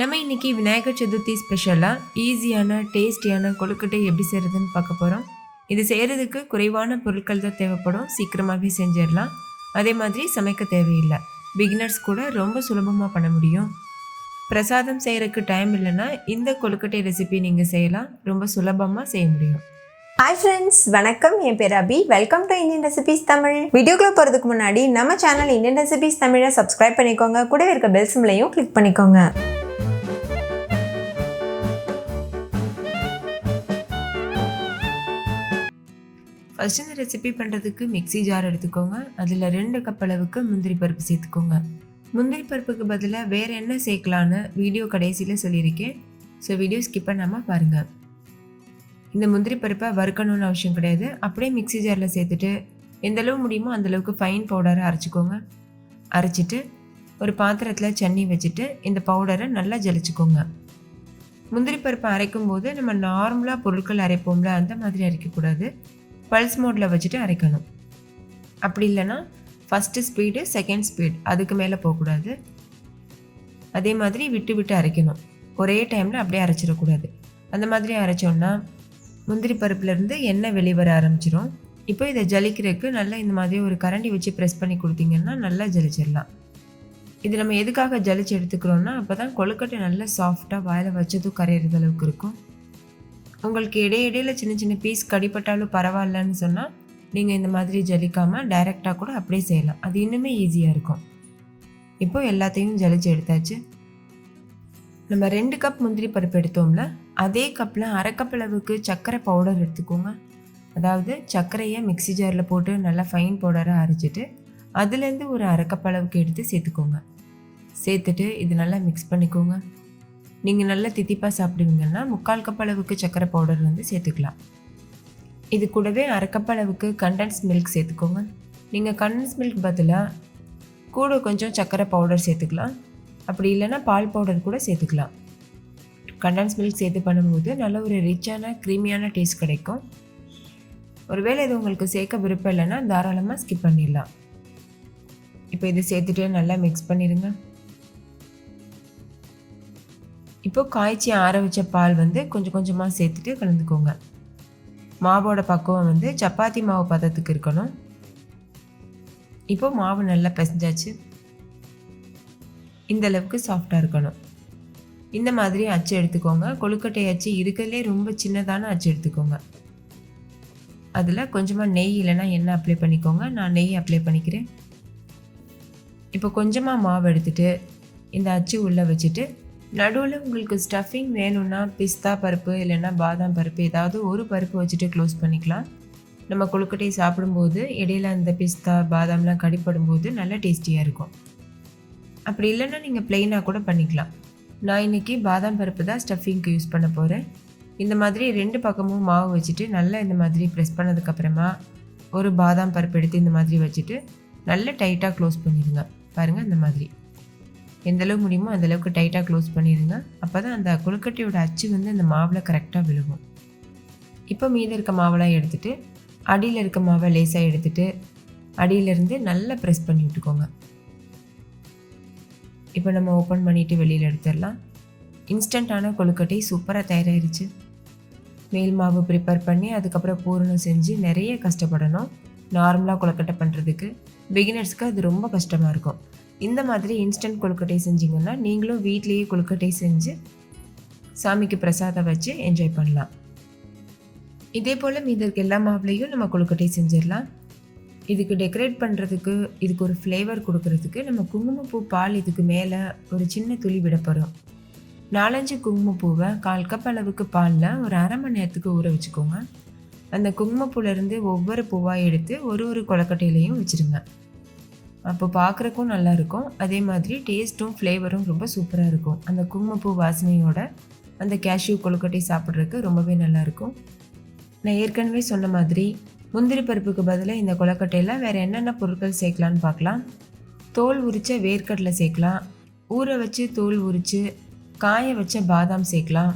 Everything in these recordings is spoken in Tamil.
நம்ம இன்றைக்கி விநாயகர் சதுர்த்தி ஸ்பெஷலாக ஈஸியான டேஸ்டியான கொழுக்கட்டை எப்படி செய்கிறதுன்னு பார்க்க போகிறோம் இது செய்கிறதுக்கு குறைவான பொருட்கள் தான் தேவைப்படும். சீக்கிரமாகவே செஞ்சிடலாம். அதே மாதிரி சமைக்க தேவையில்லை. பிகினர்ஸ் கூட ரொம்ப சுலபமாக பண்ண முடியும். பிரசாதம் செய்கிறதுக்கு டைம் இல்லைன்னா இந்த கொழுக்கட்டை ரெசிபி நீங்கள் செய்யலாம். ரொம்ப சுலபமாக செய்ய முடியும். ஹாய் ஃப்ரெண்ட்ஸ் வணக்கம். என் பேர் Abhi. Welcome to Indian recipes Tamil வீடியோக்குள்ள போகிறதுக்கு முன்னாடி நம்ம சேனல் இந்தியன் ரெசிபீஸ் தமிழை சப்ஸ்கிரைப் பண்ணிக்கோங்க. கூடவே இருக்க பெல் சிம்லையும் கிளிக் பண்ணிக்கோங்க. ஃபஸ்ட்டு இந்த ரெசிபி பண்ணுறதுக்கு மிக்ஸி ஜார் எடுத்துக்கோங்க. அதில் ரெண்டு கப் அளவுக்கு முந்திரி பருப்பு சேர்த்துக்கோங்க. முந்திரி பருப்புக்கு பதிலாக வேறு என்ன சேர்க்கலான்னு வீடியோ கடைசியில் சொல்லியிருக்கேன். ஸோ வீடியோ ஸ்கிப் பண்ணாமல் பாருங்கள் இந்த முந்திரி பருப்பை வறுக்கணும்னு அவசியம் கிடையாது. அப்படியே மிக்ஸி ஜாரில் சேர்த்துட்டு எந்த அளவு முடியுமோ அந்த அளவுக்கு ஃபைன் பவுடரை அரைச்சிக்கோங்க. அரைச்சிட்டு ஒரு பாத்திரத்தில் சன்னி வச்சுட்டு இந்த பவுடரை நல்லா ஜலிச்சுக்கோங்க. முந்திரி பருப்பை அரைக்கும் போது நம்ம நார்மலாக பொருட்கள் அரைப்போம்ல அந்த மாதிரி அரைக்கக்கூடாது. பல்ஸ் மோடில் வச்சுட்டு அரைக்கணும். அப்படி இல்லைன்னா ஃபஸ்ட்டு ஸ்பீடு செகண்ட் ஸ்பீட் அதுக்கு மேலே போகக்கூடாது. அதே மாதிரி விட்டு விட்டு அரைக்கணும். ஒரே டைமில் அப்படியே அரைச்சிடக்கூடாது. அந்த மாதிரி அரைச்சோன்னா முந்திரி பருப்புலேருந்து எண்ணெய் வெளிவர ஆரம்பிச்சிடும் இப்போ இதை ஜலிக்கிறதுக்கு நல்லா இந்த மாதிரி ஒரு கரண்டி வச்சு ப்ரெஸ் பண்ணி கொடுத்தீங்கன்னா நல்லா ஜலிச்சிடலாம். இது நம்ம எதுக்காக ஜலிச்சு எடுத்துக்கிறோன்னா அப்போ தான் கொழுக்கட்டை நல்லா சாஃப்டாக வாயில் வச்சதும் கரையிறது அளவுக்கு இருக்கும். உங்களுக்கு இடையிடையில் சின்ன சின்ன பீஸ் கடிப்பட்டாலும் பரவாயில்லன்னு சொன்னால் நீங்கள் இந்த மாதிரி ஜலிக்காமல் டைரெக்டாக கூட அப்படியே செய்யலாம். அது இன்னுமே ஈஸியாக இருக்கும். இப்போ எல்லாத்தையும் ஜலிச்சு எடுத்தாச்சு. நம்ம ரெண்டு கப் முந்திரி பருப்பு எடுத்தோம்ல அதே கப்பில் அரை கப் அளவுக்கு சர்க்கரை பவுடர் எடுத்துக்கோங்க. அதாவது சர்க்கரையை மிக்ஸி ஜாரில் போட்டு நல்லா ஃபைன் பவுடராக அரைச்சிட்டு அதுலேருந்து ஒரு அரை கப் அளவுக்கு எடுத்து சேர்த்துக்கோங்க. சேர்த்துட்டு இது நல்லா மிக்ஸ் பண்ணிக்கோங்க. நீங்கள் நல்லா தித்திப்பாக சாப்பிடுவீங்கன்னா முக்கால் கப் அளவுக்கு சர்க்கரை பவுடர் வந்து சேர்த்துக்கலாம். இது கூடவே அரை கப் அளவுக்கு கண்டன்ஸ் மில்க் சேர்த்துக்கோங்க. நீங்கள் கண்டன்ஸ் மில்க் பதிலாக கூட கொஞ்சம் சர்க்கரை பவுடர் சேர்த்துக்கலாம். அப்படி இல்லைன்னா பால் பவுடர் கூட சேர்த்துக்கலாம். கண்டன்ஸ் மில்க் சேர்த்து பண்ணும்போது நல்ல ஒரு ரிச்சான க்ரீமியான டேஸ்ட் கிடைக்கும். ஒருவேளை இது உங்களுக்கு சேர்க்க விருப்பம் இல்லைன்னா தாராளமாக ஸ்கிப் பண்ணிடலாம். இப்போ இதை சேர்த்துட்டு நல்லா மிக்ஸ் பண்ணிடுங்க. இப்போ காய்ச்சி ஆற வச்ச பால் வந்து கொஞ்சம் கொஞ்சமாக சேர்த்துட்டு கலந்துக்கோங்க. மாவோட பக்குவம் வந்து சப்பாத்தி மாவு பதத்துக்கு இருக்கணும். இப்போ மாவு நல்லா பிசைஞ்சாச்சு. இந்த அளவுக்கு சாஃப்டாக இருக்கணும். இந்த மாதிரி அச்சு எடுத்துக்கோங்க. கொழுக்கட்டை அச்சு இருக்கிறதுலே ரொம்ப சின்னதான அச்சு எடுத்துக்கோங்க. அதில் கொஞ்சமாக நெய் இல்லைன்னா எண்ணெய் அப்ளை பண்ணிக்கோங்க. நான் நெய் அப்ளை பண்ணிக்கிறேன். இப்போ கொஞ்சமாக மாவு எடுத்துட்டு இந்த அச்சு உள்ளே வச்சுட்டு நடுவில் உங்களுக்கு ஸ்டஃபிங் வேணும்னா பிஸ்தா பருப்பு இல்லைன்னா பாதாம் பருப்பு ஏதாவது ஒரு பருப்பு வச்சுட்டு க்ளோஸ் பண்ணிக்கலாம். நம்ம கொழுக்கட்டையை சாப்பிடும்போது இடையில அந்த பிஸ்தா பாதாம்லாம் கடிப்படும் போது நல்லா டேஸ்டியாக இருக்கும். அப்படி இல்லைன்னா நீங்கள் பிளெயினாக கூட பண்ணிக்கலாம். நான் இன்றைக்கி பாதாம் பருப்பு தான் ஸ்டஃபிங்க்கு யூஸ் பண்ண போகிறேன் இந்த மாதிரி ரெண்டு பக்கமும் மாவு வச்சுட்டு நல்லா இந்த மாதிரி ப்ரெஸ் பண்ணதுக்கப்புறமா ஒரு பாதாம் பருப்பு எடுத்து இந்த மாதிரி வச்சுட்டு நல்லா டைட்டாக க்ளோஸ் பண்ணிடுங்க. பாருங்கள் இந்த மாதிரி. எந்தளவுக்கு முடியுமோ அந்த அளவுக்கு டைட்டாக க்ளோஸ் பண்ணிடுங்க அப்போ தான் அந்த கொழுக்கட்டையோட அச்சு வந்து அந்த மாவில் கரெக்டாக விழுகும். இப்போ மீதி இருக்க மாவெல்லாம் எடுத்துகிட்டு அடியில் இருக்க மாவை லேசாக எடுத்துகிட்டு அடியிலேருந்து நல்லா ப்ரெஸ் பண்ணி விட்டுக்கோங்க. இப்போ நம்ம ஓப்பன் பண்ணிவிட்டு வெளியில் எடுத்துடலாம். இன்ஸ்டண்ட்டான கொழுக்கட்டை சூப்பராக தயாராகிருச்சு மேல் மாவு ப்ரிப்பேர் பண்ணி அதுக்கப்புறம் பூரணம் செஞ்சு நிறைய கஷ்டப்படணும். நார்மலாக கொழுக்கட்டை பண்ணுறதுக்கு பிகினர்ஸ்க்கு அது ரொம்ப கஷ்டமாக இருக்கும். இந்த மாதிரி இன்ஸ்டன்ட் கொழுக்கட்டை செஞ்சிங்கன்னா நீங்களும் வீட்லேயே கொழுக்கட்டை செஞ்சு சாமிக்கு பிரசாதம் வச்சு என்ஜாய் பண்ணலாம். இதே போல் மீதி இருக்க எல்லா மாவுலேயும் நம்ம கொழுக்கட்டை செஞ்சிடலாம். இதுக்கு டெக்கரேட் பண்ணுறதுக்கு இதுக்கு ஒரு ஃப்ளேவர் கொடுக்கறதுக்கு நம்ம குங்குமப்பூ பால் இதுக்கு மேலே ஒரு சின்ன துளி விட போகிறோம் நாலஞ்சு குங்குமப்பூவை கால் கப் அளவுக்கு பாலில் ஒரு அரை மணி நேரத்துக்கு ஊற வச்சுக்கோங்க. அந்த குங்குமப்பூலேருந்து ஒவ்வொரு பூவாக எடுத்து ஒரு ஒரு கொலக்கட்டையிலையும் வச்சுருங்க. அப்போ பார்க்குறக்கும் நல்லாயிருக்கும் அதே மாதிரி டேஸ்ட்டும் ஃப்ளேவரும் ரொம்ப சூப்பராக இருக்கும். அந்த குங்குமப்பூ வாசனையோட அந்த கேஷ்யூ கொழுக்கட்டை சாப்பிட்றதுக்கு ரொம்பவே நல்லாயிருக்கும் நான் ஏற்கனவே சொன்ன மாதிரி முந்திரி பருப்புக்கு பதிலாக இந்த கொழுக்கட்டையில் வேறு என்னென்ன பொருட்கள் சேர்க்கலான்னு பார்க்கலாம் தோல் உரித்த வேர்க்கடலை சேர்க்கலாம். ஊற வச்சு தோல் உரித்து காய வச்ச பாதாம் சேர்க்கலாம்.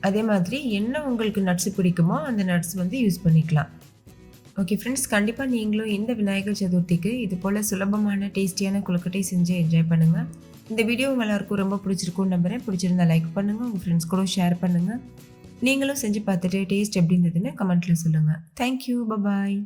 அதே மாதிரி என்ன உங்களுக்கு நட்ஸ் பிடிக்குமோ அந்த நட்ஸ் வந்து யூஸ் பண்ணிக்கலாம். ஓகே ஃப்ரெண்ட்ஸ் கண்டிப்பாக நீங்களும் இந்த விநாயகர் சதுர்த்திக்கு இது போல் சுலபமான டேஸ்டியான கொழுக்கட்டை செஞ்சு என்ஜாய் பண்ணுங்கள் இந்த வீடியோ உங்கள் எல்லாருக்கும் ரொம்ப பிடிச்சிருக்கும் நம்புறேன். பிடிச்சிருந்தா லைக் பண்ணுங்கள் உங்கள் ஃப்ரெண்ட்ஸ் கூட ஷேர் பண்ணுங்கள் நீங்களும் செஞ்சு பார்த்துட்டு டேஸ்ட் எப்படி இருந்ததுன்னு கமெண்ட்டில் சொல்லுங்கள் தேங்க்யூ பபாய்